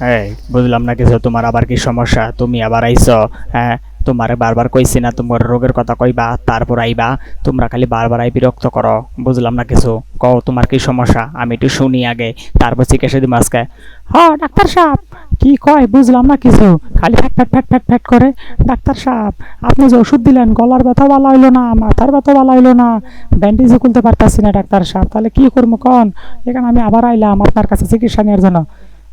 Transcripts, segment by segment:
এই, বুঝলাম না কিছু, তোমার আবার কি সমস্যা? তুমি আবার আইছ? হ্যাঁ তোমার বারবার কইছি না, তোমার রোগের কথা কইবা, তারপর আইবা। তোমরা খালি বারবার আই বিরক্ত করো, বুঝলাম না কিছু। কও, তোমার কি সমস্যা? আমি একটু শুনি আগে, তারপর চিকিৎসা দিম আজকে। হ, ডাক্তার সাহেব! কি কয়, বুঝলাম না কিছু। খালি fat fat fat fat fat করে। ডাক্তার সাহেব, আপনি যে ওষুধ দিলেন, গলার ব্যথা ভালো হইল না, মাথার ব্যথা ভালো হইল না। ব্যান্ডেজও খুলতে পারতাছি না, ডাক্তার সাহেব। তাহলে কি করব কন? এখানে আমি আবার আইলাম আপনার কাছে চিকিৎসা নেওয়ার জন্য।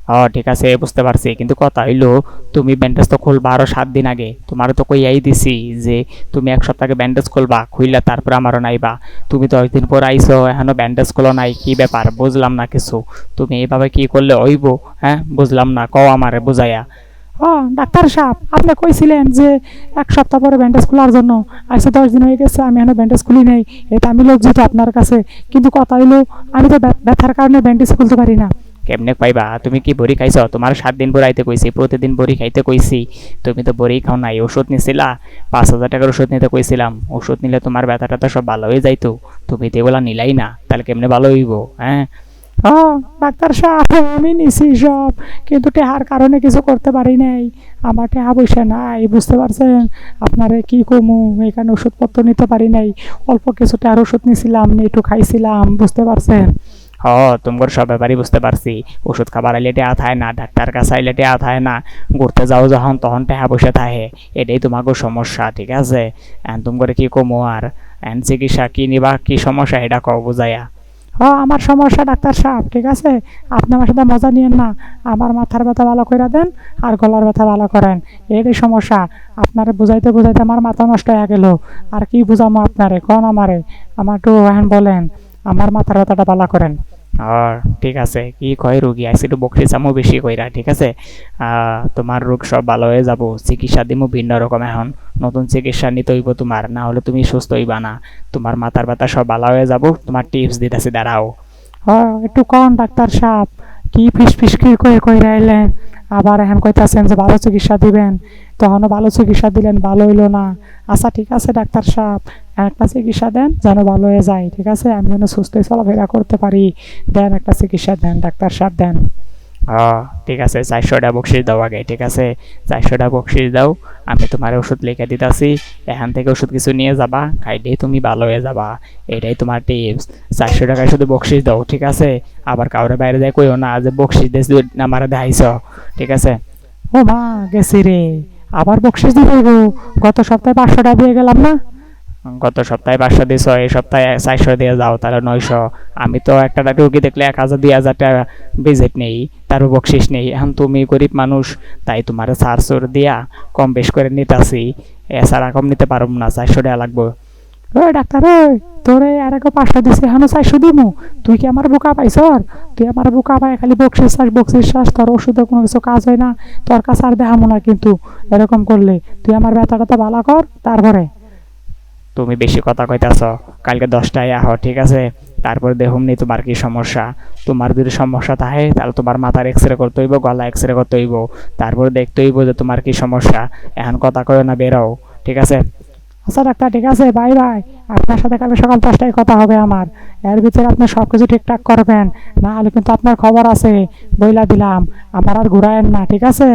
ও ঠিক আছে, বুঝতে পারছি। কিন্তু কথা হইল, তুমি ব্যান্ডেজ তো খুলবা আরও সাত দিন আগে। তোমার তো কইয়াই দিছি যে, তুমি এক সপ্তাহ ব্যান্ডেজ খুলবা খুললে তারপর আমারও নাইবা। তুমি দশ দিন পর আইসো এখনও ব্যান্ডেজ খোলো নাই, কি ব্যাপার? বুঝলাম না কিছু। তুমি এইভাবে কি করলে হইব? হ্যাঁ বুঝলাম না, কও আমারে বুঝাইয়া। ও, ডাক্তার সাহেব, আপনি কইছিলেন যে এক সপ্তাহ পরে ব্যান্ডেজ খোলার জন্য। আজকে দশ দিন হয়ে গেছে, আমি এখনও ব্যান্ডেজ খুলি নেই। এটা আমি লজ্জিত আপনার কাছে। কিন্তু কথা হইল, আমি তো ব্যা- ব্যথার কারণে ব্যান্ডেজ খুলতে পারি না। কেমনে পাইবা? তুমি কি বড়ি খাইছো? তোমার সাত দিন বড়াইতে কইছি প্রতিদিন বড়ি খাইতে কইছি। তুমি তো বড়ি খাও নাই ওষুধ নিছিলা? পাঁচ হাজার টাকার ওষুধ নিতে কইছিলাম। ওষুধ নিলে তোমার ব্যথাটা তো সব ভালো হয়ে যাইতো। তুমি তো এগুলা নিলাই না, তাহলে কেমনে ভালো হইব হ্যাঁ ডাক্তার সাহেব, আমি নিছি সব, কিন্তু টেহার কারণে কিছু করতে পারি নাই। আমার টেহা পয়সা নাই, বুঝতে পারছেন আপনারে কি কমু এখানে ওষুধপত্র নিতে পারি নাই। অল্প কিছু টেহার ওষুধ নিছিলাম একটু খাইছিলাম, বুঝতে পারছেন হ, তোমার সব ব্যাপারই বুঝতে পারছি। ওষুধ খাবার আইলে টেহা থায় না, ডাক্তার কাছে আইলে টেহা থায় না। ঘুরতে যাও যখন, তখন টেহা বসে থাকে এটাই তোমাকে সমস্যা, ঠিক আছে? তুমি কি কমো আর? এন, চিকিৎসা কি নিবা, কি সমস্যা এটা কও বুঝাইয়া। ও আমার সমস্যা, ডাক্তার সাহেব, ঠিক আছে? আপনি আমার সাথে মজা নিয়েন না। আমার মাথার ব্যথা ভালো করে দেন আর গলার ব্যথা ভালো করেন। এটাই সমস্যা। আপনারে বুঝাইতে বুঝাইতে আমার মাথা নষ্ট হয়ে গেল। আর কি বুঝামো আপনারে? কোন আমারে? আমার একটু বলেন, আমার মাথার ব্যথাটা ভালো করেন। ঠিক আছে, কি কয় রুগী? আইসি একটু বকরি চামো বেশি কইরা, ঠিক আছে? তোমার রোগ সব ভালো হয়ে যাব, চিকিৎসা দিমু ভিন্ন রকম এখন। নতুন চিকিৎসা নিতে হইব তোমার, না হলে তুমি সুস্থ হইবা না। তোমার মাথার ব্যথা সব ভালো হয়ে যাব, তোমার টিপস দিতেছি, দাঁড়াও। একটু কন ডাক্তার সাহেব, কি ফিস ফিস কি করে কই রাইলেন আবার এখন কইতাছেন যে ভালো চিকিৎসা দিবেন। তখনও ভালো চিকিৎসা দিলেন, ভালো হইল না। আচ্ছা ঠিক আছে, ডাক্তার সাহেব। একটা চিকিৎসা দেন যেন ভালো হয়ে যায় ঠিক আছে? আমি যেন সুস্থ চলাফেরা করতে পারি। দেন একটা চিকিৎসা দেন ডাক্তার সাহেব দেন। ঠিক আছে চারশোটা বকশিস দাও আগে ঠিক আছে? চারশোটা বকশিস দাও আমি তোমার ওষুধ লিখে দিতেছি এখান থেকে ওষুধ কিছু নিয়ে যাবা খাইলেই তুমি ভালো হয়ে যাবা এটাই তোমার টিপস চারশো টাকায় শুধু বকশিস দাও ঠিক আছে? আবার কাউরে বাইরে যায় কইও না যে বকশিস দিস আমার দেখাইছ ঠিক আছে? ও মা গেছি রে। আবার বকশিস দিতে হইবো। গত সপ্তাহে পাঁচশোটা দিয়ে গেলাম না? গত সপ্তাহে পাঁচশো দিয়েছ এই সপ্তাহে চারশো দিয়ে যাও, তাহলে নয়শো। আমি তো একটা রুগী দেখলে এক হাজার, দুই টাকা ভিজিট নেই, তারও বকশিস নেই। এখন তুমি গরিব মানুষ, তাই তোমার সার দিয়া কম বেশ করে নিতাছি। এছাড়া কম নিতে পারব না, চারশো টাকা লাগবে। ওই ডাক্তার, ওই তোরে আর এক পাঁচশো দিছে, এখনও চারশো দিমু। তুই কি আমার বোকা পাইছ? তুই আমার বোকা পাই খালি বকশিস শ্বাস বকশিস শ্বাস তোর ওষুধে কোনো কিছু কাজ হয় না, তোর কাছে আর দেখামো না কিন্তু, এরকম করলে। তুই আমার ব্যথাটা ভালো কর, তারপরে। তুমি বেশি কথা কইতাছ, কালকে দশটায় আহ, ঠিক আছে? তারপর দেখুন নি তোমার কি সমস্যা। তোমার যদি সমস্যা থাকে, তাহলে তোমার মাথার এক্স রে করতে হইব গলা এক্স রে করতে হইব। তারপর দেখতে হইব যে তোমার কি সমস্যা। এখন কথা কয় না বেরাও ঠিক আছে? আচ্ছা ডাক্তার, ঠিক আছে? Bye bye. আপনার সাথে কালকে সকাল দশটায় কথা হবে আমার। এর ভিতরে আপনি সব কিছু ঠিকঠাক করবেন। না হলে কিন্তু আপনার খবর আছে, বইলা দিলাম। আমার আর ঘুরায়েন না, ঠিক আছে?